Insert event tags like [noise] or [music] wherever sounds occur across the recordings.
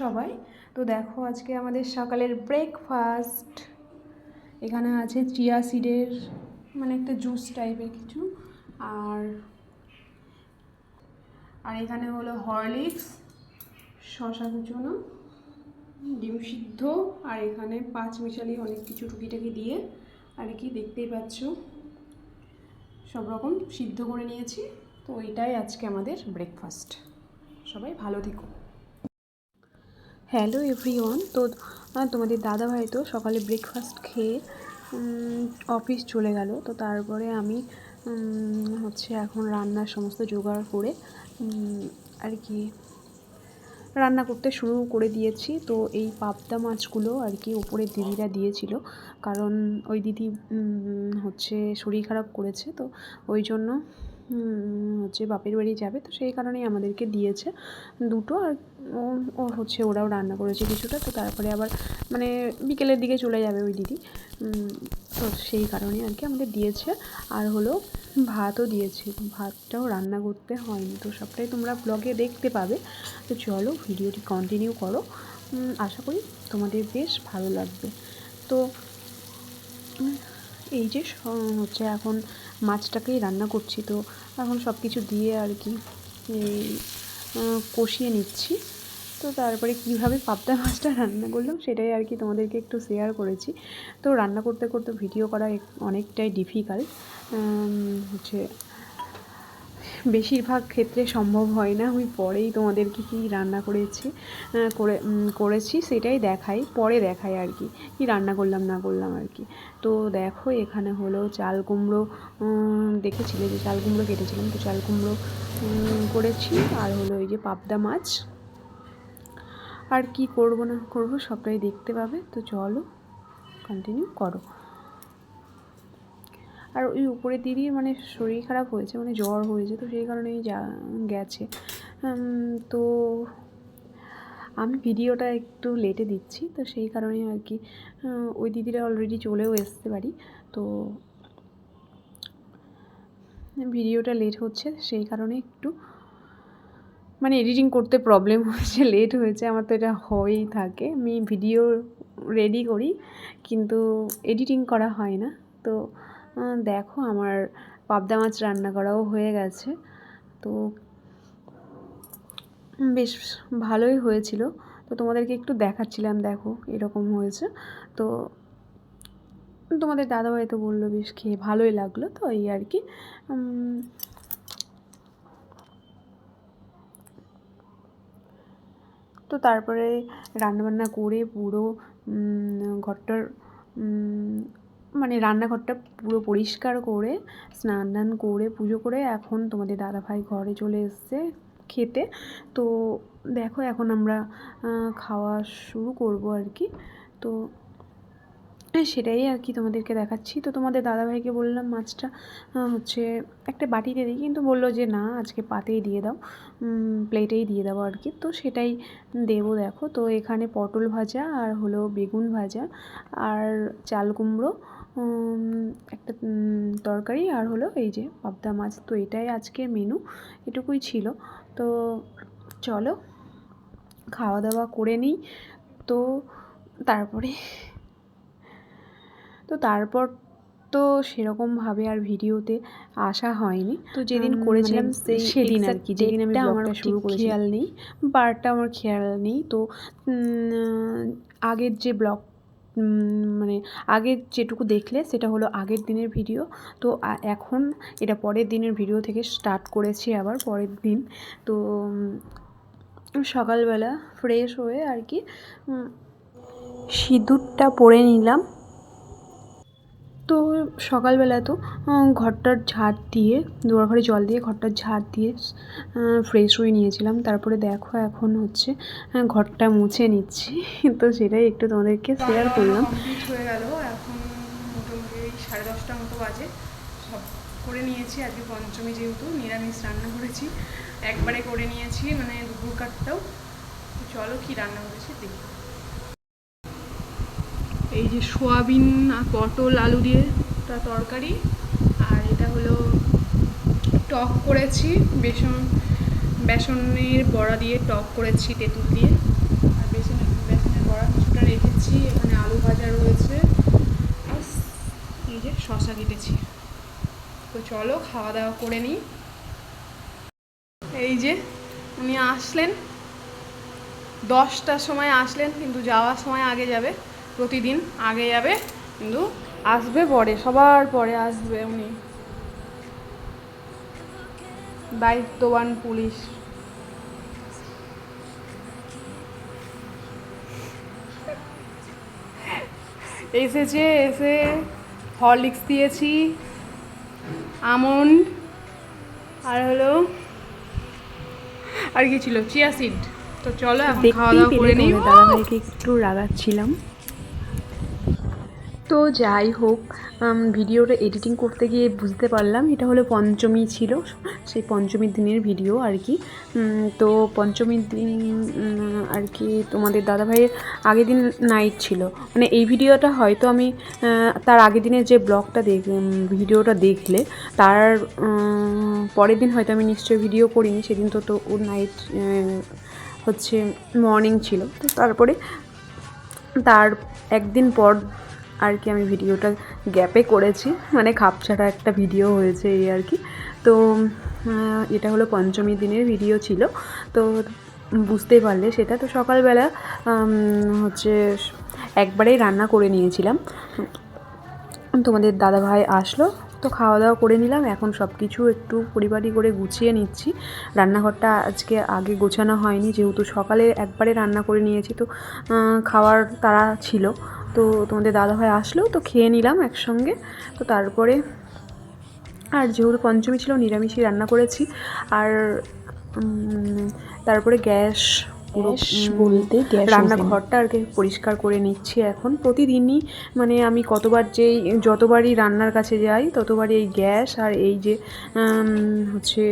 সবাই। তো দেখো আজকে আমাদের সকালের ব্রেকফাস্ট এখানে আছে চিয়া সিডের মানে একটা জুস টাইপের কিছু। আর আর এখানে হলো হরলিক্স শশা কুচোনো, ডিম সিদ্ধ, আর এখানে পাঁচ মিশালি অনেক কিছু টুকিটাকি দিয়ে, আর কি দেখতেই পাচ্ছ, সব রকম সিদ্ধ করে নিয়েছি। তো এটাই আজকে আমাদের ব্রেকফাস্ট সবাই ভালো থেকো। Hello everyone. তো তোমাদের দাদাভাই তো সকালে ব্রেকফাস্ট খেয়ে অফিস চলে গেল। তো তারপরে আমি হচ্ছে এখন রান্নার সমস্ত জোগাড় করে আর কি রান্না করতে শুরু করে দিয়েছি। তো এই পাবদা মাছগুলো আর কি ওপরের দিদিরা দিয়েছিল। কারণ ওই দিদি হচ্ছে শরীর খারাপ করেছে, তো ওই জন্য হচ্ছে বাপের বাড়ি যাবে। তো সেই কারণেই আমাদেরকে দিয়েছে দুটো আর ও হচ্ছে ওরাও রান্না করেছে কিছুটা। তো তারপরে আবার মানে বিকেলের দিকে চলে যাবে ওই দিদি। তো সেই কারণে আর কি আমাদের দিয়েছে। আর হলো ভাতও দিয়েছি। ভাতটাও রান্না করতে হয়নি। তো সবটাই তোমরা ব্লগে দেখতে পাবে। তো চলো ভিডিওটি কন্টিনিউ করো। আশা করি তোমাদের বেশ ভালো লাগবে। তো এই যে হচ্ছে এখন মাছটাকেই রান্না করছি। তো এখন সব কিছু দিয়ে আর কি কষিয়ে নিচ্ছি। তো তারপরে কীভাবে পাবদা মাছটা রান্না করলাম সেটাই আর কি তোমাদেরকে একটু শেয়ার করেছি। তো রান্না করতে করতে ভিডিও করা অনেকটাই ডিফিকাল্ট হচ্ছে বেশিরভাগ ক্ষেত্রে সম্ভব হয় না। আমি পরেই তোমাদেরকে কি রান্না করেছি করে করেছি সেটাই দেখাই, পরে দেখাই আর কি কি রান্না করলাম না করলাম আর কি। তো দেখো এখানে হলো চাল কুমড়ো দেখেছিলে যে চাল কুমড়ো কেটেছিলাম, তো চাল কুমড়ো করেছি। আর হলো এই যে পাবদা মাছ আর কি করব না করব সবটাই দেখতে পাবে। তো চলো কন্টিনিউ করো। আর ওই উপরে দিদির মানে শরীর খারাপ হয়েছে মানে জ্বর হয়েছে, তো সেই কারণেই যা গেছে। তো আমি ভিডিওটা একটু লেটে দিচ্ছি, তো সেই কারণে আর কি ওই দিদিরা অলরেডি চলেও এসতে পারি তো ভিডিওটা লেট হচ্ছে, সেই কারণে একটু মানে এডিটিং করতে প্রবলেম [laughs] হয়েছে লেট হয়েছে, আমার তো এটা হয়েই থাকে। আমি ভিডিও রেডি করি, কিন্তু এডিটিং করা হয় না। তো দেখো আমার পাবদা মাছ রান্না করাও হয়ে গেছে। তো, বেশ ভালোই হয়েছিল। তো তোমাদেরকে একটু দেখাচ্ছিলাম, দেখো এরকম হয়েছে। তো, তোমাদের দাদাভাই তো বলল, বেশ খেয়ে ভালোই লাগল। তো এই আর কি। তো তারপরে রান্নাবান্না করে পুরো ঘরটার মানে রান্নাঘরটা পুরো পরিষ্কার করে, স্নান টান করে, পুজো করে এখন তোমাদের দাদাভাই ঘরে চলে এসছে খেতে। তো দেখো এখন আমরা খাওয়া শুরু করব আর কি। তো সেটাই আর কি তোমাদেরকে দেখাচ্ছি। তো তোমাদের দাদাভাইকে বললাম মাছটা হচ্ছে একটা বাটিতে দিই, কিন্তু বলল যে না, আজকে পাতেই দিয়ে দাও প্লেটেই দিয়ে দাও আর কি। তো সেটাই দেবো, দেখো। তো এখানে পটল ভাজা আর হলো বেগুন ভাজা আর চাল কুমড়ো একটা তরকারি আর হলো এই যে পাবদা মাছ। তো এটাই আজকের মেনু এটুকুই ছিল। তো চলো খাওয়া দাওয়া করে নিই। তো তারপরে তো তারপর তো সেরকমভাবে আর ভিডিওতে আসা হয়নি। তো যেদিন করেছিলাম মানে সেই সেদিন আর কি যেদিন আমি আমার শুরু করেছি। খেয়াল নেই বারটা আমার খেয়াল নেই। তো আগের যে ব্লগ মানে আগের যেটুকু দেখলে সেটা হলো আগের দিনের ভিডিও তো এখন এটা পরের দিনের ভিডিও থেকে স্টার্ট করেছি আবার পরের দিন। তো সকালবেলা ফ্রেশ হয়ে আর কি সিঁদুরটা পরে নিলাম। তো সকালবেলা তো ঘরটার ঝাড় দিয়ে দুয়ার ঘরে জল দিয়ে ঘরটার ঝাড় দিয়ে ফ্রেশ হয়ে নিয়েছিলাম। তারপরে দেখো এখন হচ্ছে ঘরটা মুছে নিচ্ছি। [laughs] তো সেটাই একটু তোমাদেরকে শেয়ার করলাম। হয়ে গেল। এখন মোটামুটি সাড়ে দশটা মতো বাজে। সব করে নিয়েছি। আজকে পঞ্চমী যেহেতু, নিরামিষ রান্না করেছি। একবারে করে নিয়েছি মানে দুপুর কাঠটাও চলো কি রান্না করেছি দেখি। এই যে সোয়াবিন আর পটল আলু দিয়ে একটা তরকারি। আর এটা হলো টক করেছি বেসন বেসনের বড়া দিয়ে টক করেছি তেঁতুল দিয়ে। আর বেসন বেসনের বড়া কিছুটা রেখেছি এখানে আলু ভাজা রয়েছে। ব্যাস, এই যে শশা কেটেছি। তো চলো খাওয়া দাওয়া করে নিই। এই যে উনি আসলেন। দশটার সময় আসলেন কিন্তু যাওয়ার সময় আগে যাবে। প্রতিদিন আগে যাবে কিন্তু আসবে পরে সবার পরে আসবে উনি। দায়িত্ববান পুলিশ। এসেছে এসে হরলিক্স দিয়েছি আমন্ড আর হলো আর কি ছিল? Chia seed. তো চলো এখন খাওয়া দাওয়া করে নিই। একটু রাগাচ্ছিলাম। তো যাই হোক ভিডিওটা এডিটিং করতে গিয়ে বুঝতে পারলাম। এটা হলো পঞ্চমী ছিল, সেই পঞ্চমীর দিনের ভিডিও আর কি। তো পঞ্চমীর দিন আর কি তোমাদের দাদাভাইয়ের আগের দিন নাইট ছিল। মানে এই ভিডিওটা হয়তো আমি তার আগের দিনের যে ব্লগটা দেখ ভিডিওটা দেখলে, তার পরের দিন হয়তো আমি নিশ্চয়ই ভিডিও করিনি। সেদিন তো তো ওর নাইট হচ্ছে মর্নিং ছিল। তো তারপরে, তার একদিন পর আর কি আমি ভিডিওটা গ্যাপে করেছি। মানে খাপছাড়া একটা ভিডিও হয়েছে এই আর কি। তো এটা হলো পঞ্চমী দিনের ভিডিও ছিল। তো, বুঝতেই পারলে সেটা। তো সকালবেলা হচ্ছে একবারেই রান্না করে নিয়েছিলাম। তোমাদের দাদাভাই আসলো। তো খাওয়া দাওয়া করে নিলাম। এখন সব কিছু একটু পরিপাটি করে গুছিয়ে নিচ্ছি। রান্নাঘরটা আজকে আগে গোছানো হয়নি। যেহেতু সকালে একবারে রান্না করে নিয়েছি, তো খাওয়ার তারা ছিল। তো তোমাদের দাদাভাই আসলো তো খেয়ে নিলাম একসঙ্গে। তো তারপরে আর যেহেতু পঞ্চমী ছিল নিরামিষই রান্না করেছি। আর তারপরে গ্যাস পুরো বলতে গ্যাস রান্নাঘরটা আর কি পরিষ্কার করে নিচ্ছি এখন। প্রতিদিনই মানে আমি কতবার যেই যতবারই রান্নার কাছে যাই ততবারই এই গ্যাস আর এই যে হচ্ছে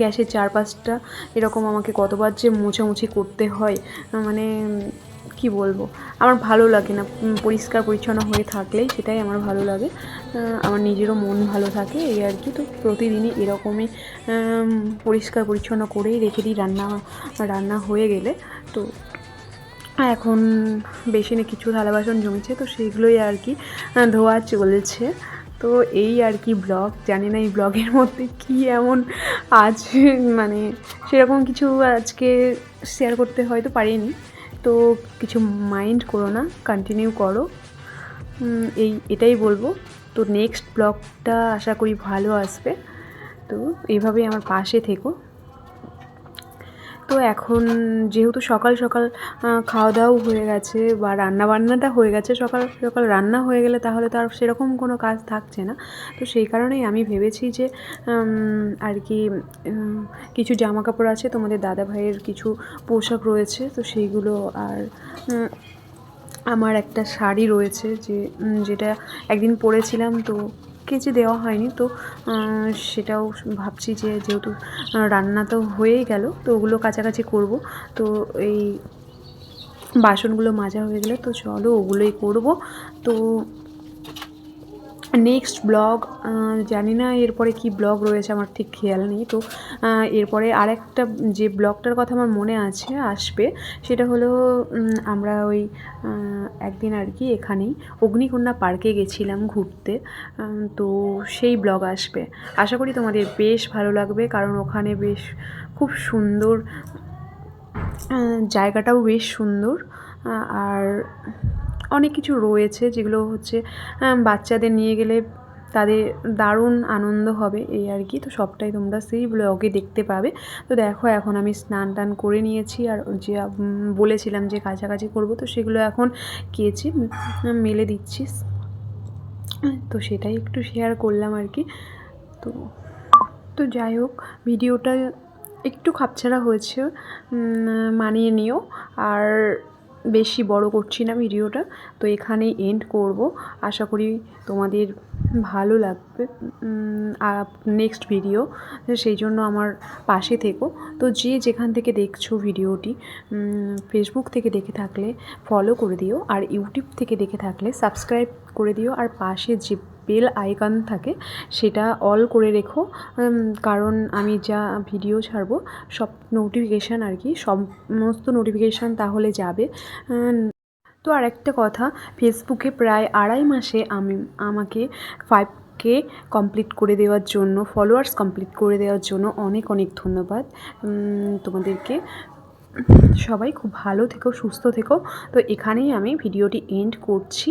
গ্যাসের চারপাশটা এরকম আমাকে কতবার যে মোছামুছি করতে হয়। মানে কি বলব? আমার ভালো লাগে না পরিষ্কার পরিচ্ছন্ন হয়ে থাকলেই সেটাই আমার ভালো লাগে। আমার নিজেরও মন ভালো থাকে এই আর কি। তো প্রতিদিনই এরকমই পরিষ্কার পরিচ্ছন্ন করেই রেখে দিই রান্না রান্না হয়ে গেলে। তো এখন বেসিনে কিছু থালা বাসন জমেছে, তো সেইগুলোই আর কি ধোয়া চলছে। তো এই আর কি ব্লগ, জানি না এই ব্লগের মধ্যে কি এমন আজ মানে সেরকম কিছু আজকে শেয়ার করতে হয়তো পারিনি। তো কিছু মাইন্ড করো না কন্টিনিউ করো। এই, এটাই বলব। তো নেক্সট ব্লগটা আশা করি ভালো আসবে। তো এইভাবেই আমার পাশে থেকো। তো এখন যেহেতু সকাল সকাল খাওয়া দাওয়াও হয়ে গেছে বা রান্না বান্নাটা হয়ে গেছে, সকাল সকাল রান্না হয়ে গেলে তাহলে তো আর সেরকম কোনো কাজ থাকছে না। তো সেই কারণেই আমি ভেবেছি যে আর কি কিছু জামা কাপড় আছে, তোমাদের দাদা ভাইয়ের কিছু পোশাক রয়েছে, তো সেইগুলো আর আমার একটা শাড়ি রয়েছে যে যেটা একদিন পরেছিলাম তো কেচে দেওয়া হয়নি, তো সেটাও ভাবছি যে যেহেতু রান্না তো হয়েই গেল, তো ওগুলো কাছাকাছি করব। তো এই বাসনগুলো মাজা হয়ে গেলে, তো চলো ওগুলোই করব। তো নেক্সট ব্লগ জানি না এরপরে কি ব্লগ রয়েছে, আমার ঠিক খেয়াল নেই। তো এরপরে আরেকটা যে ব্লগটার কথা আমার মনে আছে, আসবে, সেটা হলো আমরা ওই একদিন আর কি এখানেই অগ্নিকন্যা পার্কে গেছিলাম ঘুরতে। তো সেই ব্লগ আসবে। আশা করি তোমাদের বেশ ভালো লাগবে, কারণ ওখানে বেশ খুব সুন্দর জায়গাটাও বেশ সুন্দর। আর অনেক কিছু রয়েছে যেগুলো হচ্ছে বাচ্চাদের নিয়ে গেলে তাদের দারুণ আনন্দ হবে এই আর কি। তো সবটাই তোমরা সেই ব্লগে দেখতে পাবে। তো দেখো এখন আমি স্নান টান করে নিয়েছি আর যে বলেছিলাম যে কাছাকাছি করব, তো সেগুলো এখন কেচে মেলে দিচ্ছি। তো সেটাই একটু শেয়ার করলাম আর কি। তো তো যাই হোক, ভিডিওটা একটু খাপছাড়া হয়েছে মানিয়ে নিও। আর বেশি বড় করছি না ভিডিওটা, তো এখানেই এন্ড করব। আশা করি তোমাদের ভালো লাগবে নেক্সট ভিডিও সেই জন্য আমার পাশে থেকো। তো যে যেখান থেকে দেখছ ভিডিওটি ফেসবুক থেকে দেখে থাকলে ফলো করে দিও, আর ইউটিউব থেকে দেখে থাকলে সাবস্ক্রাইব করে দিও, আর পাশে যে বেল আইকন থাকে, সেটা অল করে রেখো। কারণ আমি যা ভিডিও ছাড়বো, সব নোটিফিকেশান আর কি, সমস্ত নোটিফিকেশান তাহলে যাবে। তো আর একটা কথা, ফেসবুকে প্রায় আড়াই মাসে আমি, আমাকে ফাইভ কে কমপ্লিট করে দেওয়ার জন্য ফলোয়ার্স কমপ্লিট করে দেওয়ার জন্য অনেক অনেক ধন্যবাদ। তোমাদেরকে। সবাই খুব ভালো থেকো, সুস্থ থেকো। তো এখানেই আমি ভিডিওটি এন্ড করছি।